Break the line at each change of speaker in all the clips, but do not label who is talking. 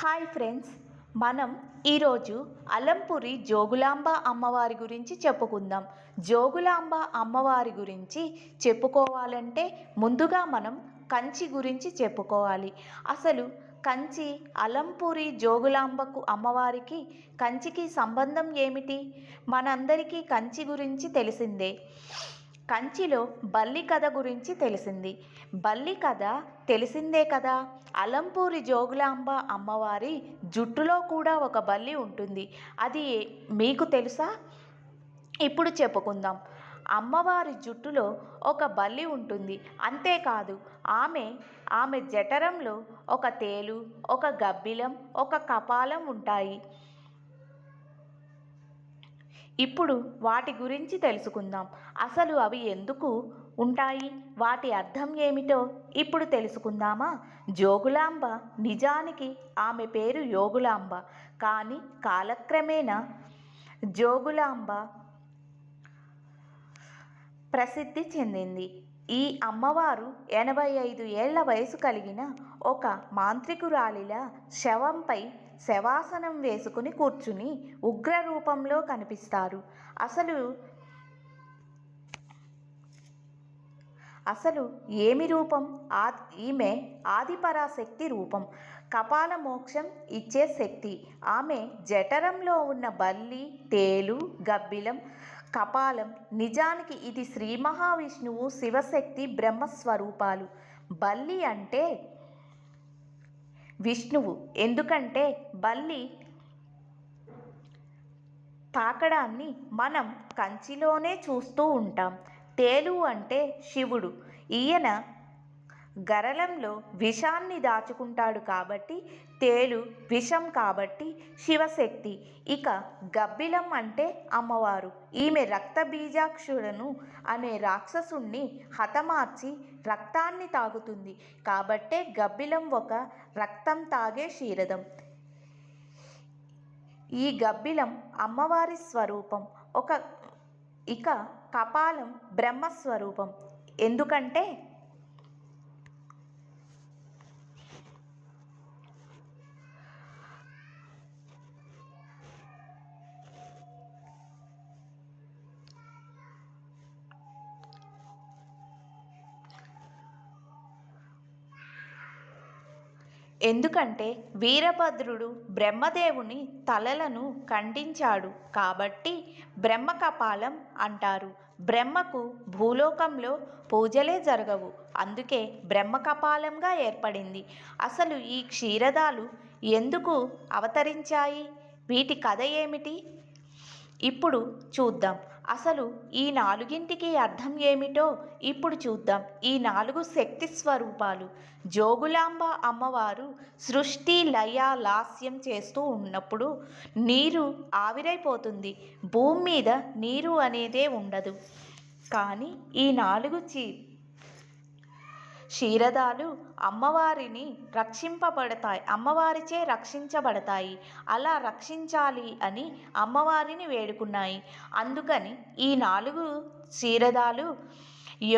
Hi friends మనం ఈరోజు అలంపురి జోగులాంబ అమ్మవారి గురించి చెప్పుకుందాం. జోగులాంబ అమ్మవారి గురించి చెప్పుకోవాలంటే ముందుగా మనం కంచి గురించి చెప్పుకోవాలి. అసలు కంచి అలంపూరి జోగులాంబకు అమ్మవారికి కంచికి సంబంధం ఏమిటి? మనందరికీ కంచి గురించి తెలిసిందే. కంచిలో బల్లి కథ గురించి తెలిసింది. బల్లి కథ తెలిసిందే కదా. అలంపూరి జోగులాంబ అమ్మవారి జుట్టులో కూడా ఒక బల్లి ఉంటుంది. అది మీకు తెలుసా? ఇప్పుడు చెప్పుకుందాం. అమ్మవారి జుట్టులో ఒక బల్లి ఉంటుంది. అంతేకాదు ఆమె ఆమె జఠరంలో ఒక తేలు ఒక గబ్బిలం ఒక కపాలం ఉంటాయి. ఇప్పుడు వాటి గురించి తెలుసుకుందాం. అసలు అవి ఎందుకు ఉంటాయి? వాటి అర్థం ఏమిటో ఇప్పుడు తెలుసుకుందామా? జోగులాంబ నిజానికి ఆమె పేరు యోగులాంబ. కానీ కాలక్రమేణా జోగులాంబ ప్రసిద్ధి చెందింది. ఈ అమ్మవారు ఎనభై ఐదు ఏళ్ళ వయసు కలిగిన ఒక మాంత్రికురాలిలా శవంపై శవాసనం వేసుకుని కూర్చుని ఉగ్ర రూపంలో కనిపిస్తారు. అసలు అసలు ఏమి రూపం? ఆ ఈమె ఆదిపరాశక్తి రూపం. కపాల మోక్షం ఇచ్చే శక్తి. ఆమె జఠరంలో ఉన్న బల్లి తేలు గబ్బిలం కపాలం. నిజానికి ఇది శ్రీ మహావిష్ణువు శివశక్తి బ్రహ్మస్వరూపాలు. బల్లి అంటే విష్ణువు. ఎందుకంటే బల్లి తాకడాన్ని మనం కంచిలోనే చూస్తూ ఉంటాం. తేలు అంటే శివుడు. ఈయన గరళంలో విషాన్ని దాచుకుంటాడు కాబట్టి తేలు విషం కాబట్టి శివశక్తి. ఇక గబ్బిలం అంటే అమ్మవారు. ఈమె రక్త బీజాక్షుడను అనే రాక్షసుణ్ణి హతమార్చి రక్తాన్ని తాగుతుంది. కాబట్టే గబ్బిలం ఒక రక్తం తాగే క్షీరదం ఈ గబ్బిలం అమ్మవారి స్వరూపం. ఒక ఇక కపాలం బ్రహ్మస్వరూపం. ఎందుకంటే ఎందుకంటే వీరభద్రుడు బ్రహ్మదేవుని తలలను ఖండించాడు కాబట్టి బ్రహ్మ కపాలం అంటారు. బ్రహ్మకు భూలోకంలో పూజలే జరగవు. అందుకే బ్రహ్మ కపాలంగా ఏర్పడింది. అసలు ఈ క్షీరదాలు ఎందుకు అవతరించాయి? వీటి కథ ఏమిటి? ఇప్పుడు చూద్దాం. అసలు ఈ నాలుగింటికి అర్థం ఏమిటో ఇప్పుడు చూద్దాం. ఈ నాలుగు శక్తి స్వరూపాలు. జోగులాంబ అమ్మవారు సృష్టి లయ లాస్యం చేస్తూ ఉన్నప్పుడు నీరు ఆవిరైపోతుంది. భూమి మీద నీరు అనేదే ఉండదు. కానీ ఈ నాలుగు చీ క్షీరదాలు అమ్మవారిని రక్షింపబడతాయి అమ్మవారిచే రక్షించబడతాయి. అలా రక్షించాలి అని అమ్మవారిని వేడుకున్నాయి. అందుకని ఈ నాలుగు క్షీరదాలు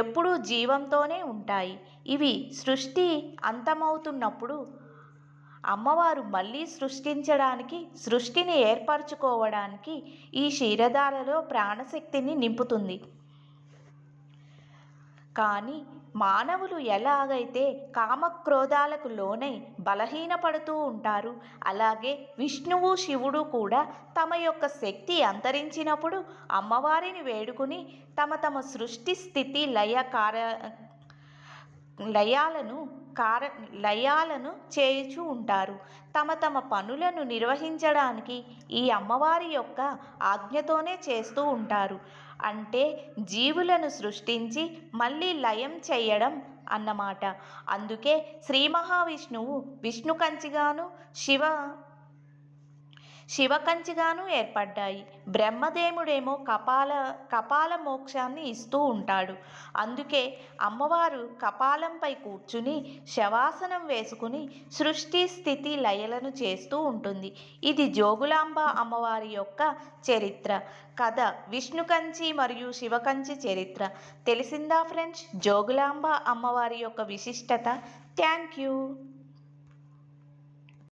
ఎప్పుడూ జీవంతోనే ఉంటాయి. ఇవి సృష్టి అంతమవుతున్నప్పుడు అమ్మవారు మళ్ళీ సృష్టించడానికి సృష్టిని ఏర్పరచుకోవడానికి ఈ క్షీరదాలలో ప్రాణశక్తిని నింపుతుంది. కానీ మానవులు ఎలాగైతే కామక్రోధాలకు లోనై బలహీనపడుతూ ఉంటారు అలాగే విష్ణువు శివుడు కూడా తమ యొక్క శక్తి అంతరించినప్పుడు అమ్మవారిని వేడుకుని తమ తమ సృష్టి స్థితి లయ కార లయాలను కార లయాలను చేయుచూ ఉంటారు. తమ తమ పనులను నిర్వహించడానికి ఈ అమ్మవారి యొక్క ఆజ్ఞతోనే చేస్తూ ఉంటారు. అంటే జీవులను సృష్టించి మళ్ళీ లయం చేయడం అన్నమాట. అందుకే శ్రీ మహావిష్ణువు విష్ణు కంచిగాను శివ శివకంచిగాను ఏర్పడ్డాయి. బ్రహ్మదేవుడేమో కపాల కపాల మోక్షాన్ని ఇస్తూ ఉంటాడు. అందుకే అమ్మవారు కపాలంపై కూర్చుని శవాసనం వేసుకుని సృష్టి స్థితి లయలను చేస్తూ ఉంటుంది. ఇది జోగులాంబ అమ్మవారి యొక్క చరిత్ర. కథ విష్ణుకంచి మరియు శివకంచి చరిత్ర. తెలిసిందా ఫ్రెండ్స్? జోగులాంబ అమ్మవారి యొక్క విశిష్టత. Thank you.